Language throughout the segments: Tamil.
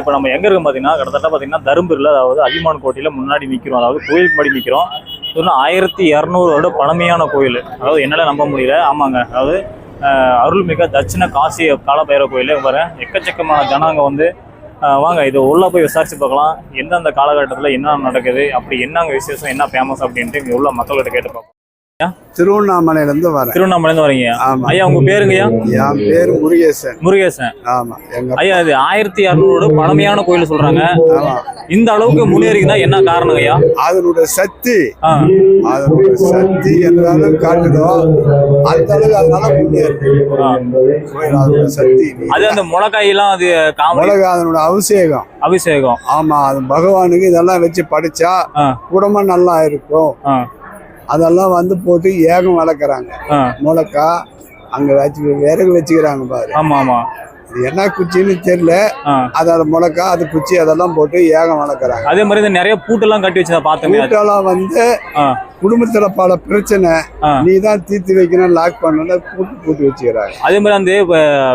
இப்போ நம்ம எங்க இருக்கோம் பார்த்தீங்கன்னா கிட்டத்தட்ட பார்த்தீங்கன்னா தருமபுரியில் அதாவது அதிமான் கோட்டையில் முன்னாடி நிற்கிறோம் அதாவது கோயிலுக்கு முன்னாடி நிற்கிறோம் இன்னும் ஆயிரத்தி இரநூறு வருட பழமையான கோயில். அதாவது என்னால் நம்ப முடியல. ஆமாங்க. அதாவது அருள்மிக தட்சிண காசி காலபைரவ கோயில். வர எக்கச்சக்கமான ஜனாங்க வந்து வாங்க இது உள்ளே போய் விசாரிச்சு பார்க்கலாம். எந்தெந்த காலகட்டத்தில் என்ன நடக்குது? அப்படி என்னங்க விசேஷம்? என்ன ஃபேமஸ் அப்படின்ட்டு இங்கே உள்ள மக்கள்கிட்ட கேட்டு பார்ப்போம். திருவண்ணாமலையில இருந்து வரேன். திருவண்ணாமலேருந்து வரீங்க ஆமா. ஐயா உங்க பேருங்கய்யா? என் பேரு முருகேசன். முருகேசன். ஆமா. எங்க ஐயா இது ஆயிரத்தி இரநூறு பழமையான கோயில் சொல்றாங்க. ஆமா. இந்த அளவுக்கு முன்னேறிக்குதா என்ன காரணம் ஐயா? அதனுடைய சக்தி. அதனுடைய சக்தி அளவுக்கு காட்டுதோ அந்த அளவுக்கு அதனால அதனுடைய சக்தி அது அந்த முளக்காயெல்லாம் அது காமெடி உலக அதனுடைய அபிஷேகம். அபிஷேகம். ஆமா அது பகவானுக்கு இதெல்லாம் வச்சு படிச்சா குடும்பம் நல்லா இருக்கும். அதெல்லாம் வந்து போட்டு ஏகம் வளர்க்குறாங்க. முளக்கா அங்க வச்சு விறகு வச்சுக்கிறாங்க பாரு. ஆமா ஆமா. இது என்ன குச்சின்னு தெரியல. அதோட முளக்கா அது குச்சி அதெல்லாம் போட்டு ஏகம் வளர்க்குறாங்க. அதே மாதிரி இந்த நிறைய பூட்டெல்லாம் கட்டி வச்சதா பார்த்தோமே அது. கூட்டெல்லாம் வந்து குடும்பத்துல பல பிரச்சனை. நீ தான் தீர்த்து வைக்கணும் லாக் பண்ணணும் பூட்டு பூட்டி வச்சுக்கிறாங்க. அதே மாதிரி அந்த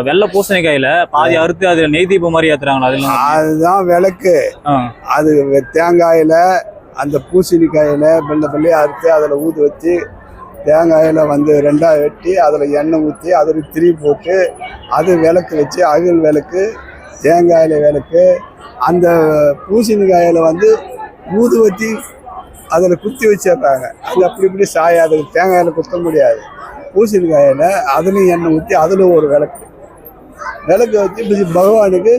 வெள்ளை பூசணிக்காயில பாதி அறுத்து அது நெய் தீபம் மாதிரி ஏத்துறாங்களா அதுதான் விளக்கு. அது தேங்காயில அந்த பூசணிக்காயில் வெள்ளை பிள்ளையை அறுத்து அதில் ஊது வச்சு தேங்காயில் வந்து ரெண்டாக வெட்டி அதில் எண்ணெய் ஊற்றி அதில் திரி போட்டு அது விளக்கு வச்சு அகல் விளக்கு தேங்காயில விளக்கு அந்த பூசணிக்காயில் வந்து ஊதுவத்தி அதில் குத்தி வச்சிடுறாங்க அது அப்படி இப்படி சாயாது தேங்காயில் குத்த முடியாது. பூசணிக்காயில் அதுலேயும் எண்ணெய் ஊற்றி அதில் ஒரு விளக்கு. விளக்கு வச்சு இப்படி பகவானுக்கு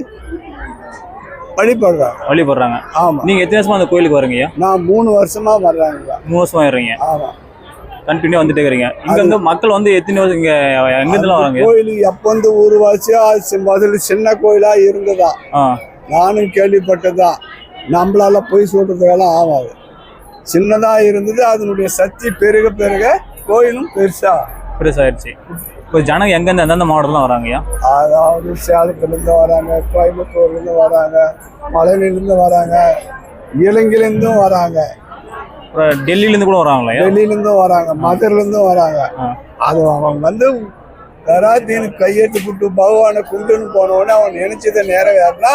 வழிபடுறாங்க வழிபடுறாங்க ஆமா. நீங்க எத்தனை வருஷமா அந்த கோயிலுக்கு வரீங்க ஐயா நான் மூணு வருஷமா வர்றாங்க. மூணு வருஷமா இருக்கீங்க ஆமா. கண்டினியூ வந்துட்டே இருக்கீங்க. இங்க வந்து மக்கள் வந்து எத்தனை வருஷம் இங்க எங்க இருந்துலாம் வராங்க? கோயில் எப்போ வந்து சி- முதல்ல சின்ன கோயிலா இருந்ததா? நானும் கேள்விப்பட்டதுதான் நம்மளால போய் சொல்றதுக்கெல்லாம் ஆகாது சின்னதா இருந்தது அதனுடைய சக்தி பெருக பெருக கோயிலும் பெருசா. பெருசாயிருச்சு இப்போ ஜனங்க எங்கேருந்து எந்தெந்த மாவட்டத்துல வராங்க ஐயா அதாவது சேலத்துலேருந்து வராங்க கோயம்புத்தூர்லேருந்து வராங்க மலையிலேருந்து வராங்க இலங்கையிலேருந்தும் வராங்க. அப்புறம் டெல்லியிலேருந்து கூட வராங்களா டெல்லியிலேருந்தும் வராங்க மதுரிலேருந்தும் வராங்க. அது அவன் வந்து கராத்தின்னு கையெட்டு விட்டு பகவானை குண்டுன்னு போனவொடனே அவன் நினைச்சதை நிறைவேறினா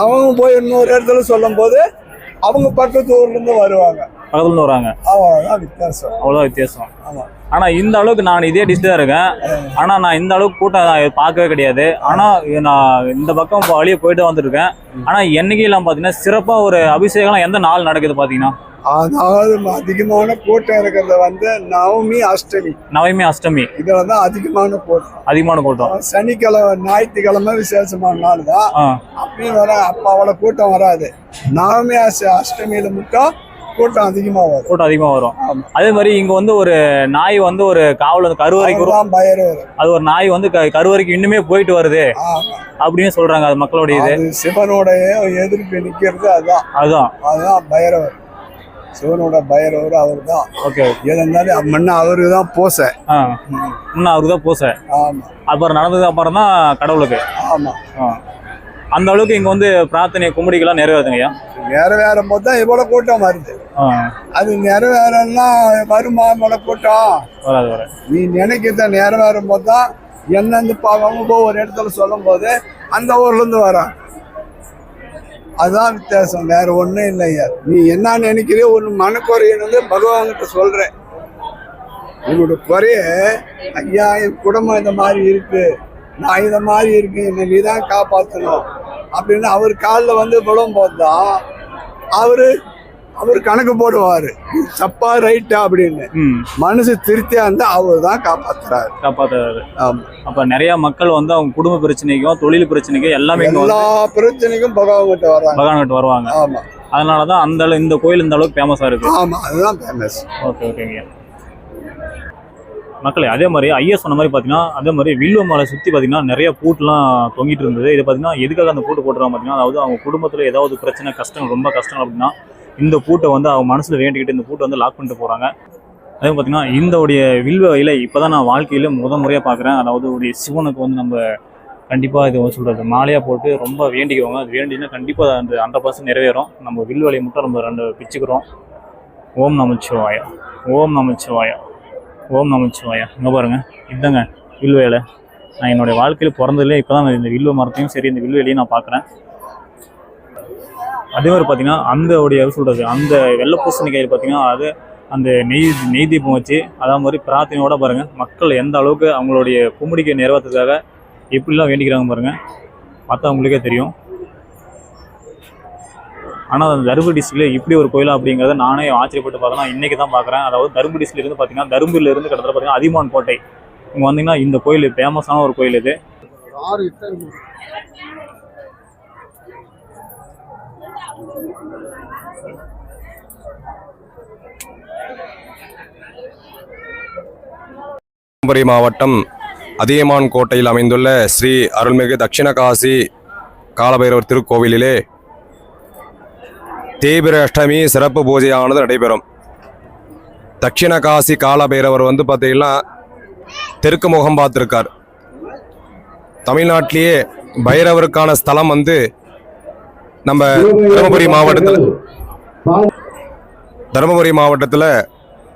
அவங்க போய் இன்னொரு இடத்துல சொல்லும் போது அவங்க பக்கத்து ஊர்ல இருந்து வருவாங்க. பக்கத்துல வராங்க. வித்தியாசம். அவ்வளோ வித்தியாசம். ஆமா. ஆனா இந்த அளவுக்கு நான் இதே டிஸ்ட் தான் இருக்கேன். ஆனா நான் இந்த அளவுக்கு கூட்டம் நான் பார்க்கவே கிடையாது. ஆனா இது நான் இந்த பக்கம் வழியே போயிட்டு வந்திருக்கேன். ஆனா என்னைக்கு எல்லாம் பாத்தீங்கன்னா சிறப்பா ஒரு அபிஷேகம் எந்த நாள் நடக்குது பாத்தீங்கன்னா அதாவது அதிகமான கூட்டம் இருக்கிறது வந்து நவமி அஷ்டமி. நவமி அஷ்டமி. இதுல தான் அதிகமான கூட்டம். அதிகமான கூட்டம். சனிக்கிழமை ஞாயிற்றுக்கிழமை விசேஷமான நாள் தான். அப்படின்னு வர அப்ப அவ்வளோ கூட்டம் வராது. நவமி அஷ்ட- அஷ்டமியில மட்டும் கூட்டம் அதிகமா வரும். கூட்டம் அதிகமா வரும். அதே மாதிரி இங்க வந்து ஒரு நாய் வந்து ஒரு காவல் கருவறைக்கு அது ஒரு நாய் வந்து கருவறைக்கு இன்னுமே போயிட்டு வருது. அப்படின்னு சொல்றாங்க அது மக்களுடைய இது. சிவனுடைய எதிர்ப்பு நிக்கிறது அதுதான். அதுதான். அதுதான் பைரவர் சிவனோட பைரவர் அவர் தான் ஓகே இருந்தாலும் முன்ன அவரு தான் பூசை. ஆ. இன்னும் அவருக்கு தான் பூசை. ஆமா. அப்புறம் நடந்ததுக்கு அப்புறம் தான் கடவுளுக்கு. ஆமா. ஆ. அந்த அளவுக்கு இங்க வந்து பிரார்த்தனை கும்பிடிக்கெல்லாம் நிறைவேறுதுங்க ஐயா நிறைவேறும் போது தான் இவ்வளவு கூட்டம் வருது. அது நிறைவேறலாம் வருமா இவ்வளவு கூட்டம்? வராது வர நீ நினைக்கிறத நிறைவேறும் போது தான் எந்தெந்த பாவம் ஒரு இடத்துல சொல்லும் போது அந்த ஊர்ல இருந்து வரான். அதுதான் வித்தியாசம் வேற ஒண்ணும் இல்லையா நீ என்ன நினைக்கிறியோ ஒன்று மனக்குறையினது பகவான்கிட்ட சொல்றேன் உன்னோட குறைய ஐயா என் குடும்பம் இந்த மாதிரி இருக்கு. நான் இந்த மாதிரி இருக்கு என்னை நீ தான் காப்பாற்றணும் அப்படின்னு அவர் காலில் வந்து விழும் போது அவரு அவர் கணக்கு போடுவாரு. தப்பா ரைட்டா அப்படின்னு. மனசு திருப்தியா இருந்தா அவர் தான் காப்பாத்துறாரு. காப்பாத்துறாரு அப்ப நிறைய மக்கள் வந்து அவங்க குடும்ப பிரச்சனைக்கும் தொழில் பிரச்சனைக்கும் எல்லாமே எல்லா பிரச்சனைக்கும் பகவான் கிட்ட வர்றாங்க. பகவான் கிட்ட வருவாங்க. ஆமா. அதனாலதான் அந்த இந்த கோயில் இந்த அளவுக்கு ஃபேமஸா இருக்கு. ஆமா அதுதான் ஃபேமஸ் ஓகே ஓகேங்க மக்களே அதே மாதிரி ஐயா சொன்ன மாதிரி பார்த்தீங்கன்னா அதே மாதிரி வில்வ மலை சுற்றி பார்த்தீங்கன்னா நிறைய பூட்டுலாம் தொங்கிட்டு இருந்தது. இது பார்த்தீங்கன்னா எதுக்காக அந்த பூட்டு போட்டுறாங்க பார்த்தீங்கன்னா அதாவது அவங்க குடும்பத்தில் ஏதாவது பிரச்சனை கஷ்டம் ரொம்ப கஷ்டம் அப்படின்னா இந்த பூட்டை வந்து அவங்க மனசில் வேண்டிக்கிட்டு இந்த பூட்டை வந்து லாக் பண்ணிட்டு போகிறாங்க அதே பார்த்தீங்கன்னா இந்தோடைய வில்வ இலை இப்போ தான் நான் வாழ்க்கையில் முத முறையாக பார்க்குறேன் அதாவது உடைய சிவனுக்கு வந்து நம்ம கண்டிப்பாக இது சொல்கிறது மாலையாக போட்டு ரொம்ப வேண்டிக்குவாங்க. அது வேண்டினா கண்டிப்பாக அந்த ஹண்ட்ரட் பர்சன்ட் நிறைவேறும். நம்ம வில்வலையை மட்டும் நம்ம ரெண்டு பிச்சுக்கிறோம். ஓம் நமச்சிவாயா. ஓம் நமச்சிவாயா. ஓம் நமச்சிவாயா இங்கே பாருங்கள் இதுதாங்க வில்வேலை நான் என்னுடைய வாழ்க்கையில் பிறந்ததுலேயே இப்போ தான் இந்த வில்வ மரத்தையும் சரி இந்த வில்வேலையும் நான் பார்க்குறேன். அதே மாதிரி பார்த்தீங்கன்னா அந்த உடைய சொல்கிறது அந்த வெள்ளை கையில் பார்த்தீங்கன்னா அது அந்த நெய் நெய் தீபம் வச்சு அதே மாதிரி பிரார்த்தனையோட பாருங்கள் மக்கள் எந்த அளவுக்கு அவங்களுடைய கும்பிடிக்க நிறைவேற்றத்துக்காக எப்படிலாம் வேண்டிக்கிறாங்க பாருங்கள் பார்த்தா உங்களுக்கே தெரியும். ஆனால் அந்த தருமபுரி டிஸ்ட்ரிக்ட்ல இப்படி ஒரு கோயிலா அப்படிங்கிறத நானே ஆச்சரியப்பட்டு பார்த்தேன்னா இன்னைக்கு தான் பார்க்குறேன். அதாவது தருமபுரி டிஸ்ட்ரிக்ட்ல இருந்து பார்த்தீங்கன்னா தருமபுரியில இருந்து கிட்டத்தட்ட பார்த்தீங்கன்னா அதிமான் கோட்டை. இங்கே வந்தீங்கன்னா இந்த கோயில் ஃபேமஸான ஒரு கோயில் இது. தருமபுரி மாவட்டம் அதியமான் கோட்டையில் அமைந்துள்ள ஸ்ரீ அருள்மிகு தட்சிணகாசி காலபைரவர் திருக்கோவிலிலே தேய்பிர அஷ்டமி சிறப்பு பூஜையானது நடைபெறும். தட்சிணகாசி காலபைரவர் வந்து பார்த்தீங்கன்னா தெற்கு முகம் பார்த்துருக்கார். தமிழ்நாட்டிலேயே பைரவருக்கான ஸ்தலம் வந்து நம்ம தருமபுரி மாவட்டத்தில் தருமபுரி மாவட்டத்தில்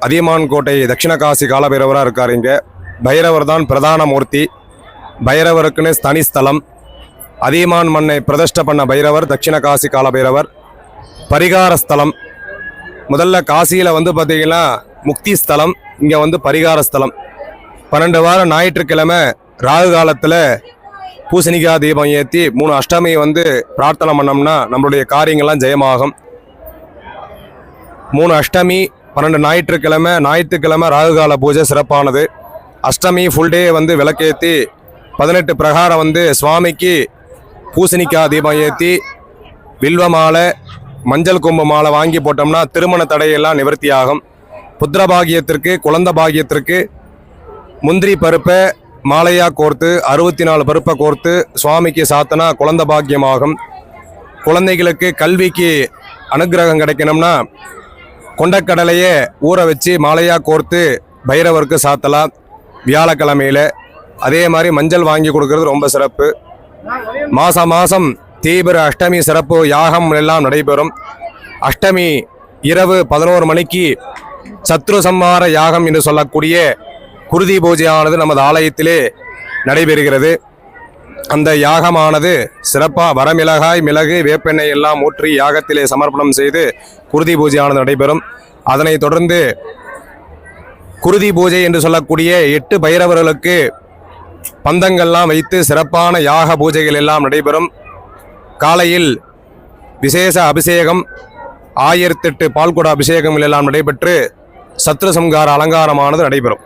அதியமான் கோட்டை தட்சிணகாசி காலபைரவராக இருக்கார் இங்கே. பைரவர் தான் பிரதான மூர்த்தி. பைரவருக்குன்னு தனி ஸ்தலம். அதியமான் மண்ணை பிரதிஷ்ட பண்ண பைரவர் தட்சிணகாசி காலபைரவர். பரிகார ஸ்தலம் முதல்ல காசியில் வந்து பார்த்தீங்கன்னா முக்தி ஸ்தலம் இங்கே வந்து பரிகார ஸ்தலம் பன்னெண்டு வாரம் ஞாயிற்றுக்கிழமை ராகு காலத்தில் பூசணிக்காய் தீபம் ஏற்றி மூணு அஷ்டமி வந்து பிரார்த்தனை பண்ணோம்னா நம்மளுடைய காரியங்கள்லாம் ஜெயமாகும். மூணு அஷ்டமி பன்னெண்டு ஞாயிற்றுக்கிழமை ஞாயிற்றுக்கிழமை ராகுகால பூஜை சிறப்பானது. அஷ்டமி ஃபுல் டே வந்து விளக்கேற்றி பதினெட்டு பிரகாரம் வந்து சுவாமிக்கு பூசணிக்காய் தீபம் ஏற்றி வில்வ மாலை மஞ்சள் கொம்பு மாலை வாங்கி போட்டோம்னா திருமண தடையெல்லாம் நிவர்த்தியாகும். புத்திர பாகியத்திற்கு குழந்த பாகியத்திற்கு முந்திரி பருப்பை மாலையாக கோர்த்து அறுபத்தி நாலு பருப்பை கோர்த்து சுவாமிக்கு சாத்தனா குழந்த பாக்கியமாகும். குழந்தைகளுக்கு கல்விக்கு அனுக்கிரகம் கிடைக்கணும்னா கொண்டக்கடலையே ஊற வச்சு மாலையாக கோர்த்து பைரவருக்கு சாத்தலாம். வியாழக்கிழமையில. அதே மாதிரி மஞ்சள் வாங்கி கொடுக்கறது ரொம்ப சிறப்பு. மாதம் மாதம் தீவிர அஷ்டமி சிறப்பு யாகம் எல்லாம் நடைபெறும். அஷ்டமி இரவு பதினோரு மணிக்கு சத்ரு சம்ஹார யாகம் என்று சொல்லக்கூடிய குருதி பூஜையானது நமது ஆலயத்திலே நடைபெறுகிறது. அந்த யாகமானது சிறப்பாக வரமிளகாய் மிளகு வேப்பெண்ணெய் எல்லாம் ஊற்றி யாகத்திலே சமர்ப்பணம் செய்து குருதி பூஜையானது நடைபெறும். அதனைத் தொடர்ந்து குருதி பூஜை என்று சொல்லக்கூடிய எட்டு பைரவர்களுக்கு பந்தங்கள்லாம் வைத்து சிறப்பான யாக பூஜைகள் எல்லாம் நடைபெறும். காலையில் விசேஷ அபிஷேகம் ஆயிரத்தெட்டு பால்குட அபிஷேகங்கள் எல்லாம் நடைபெற்று சத்ரு சம்ஹார அலங்காரமானது நடைபெறும்.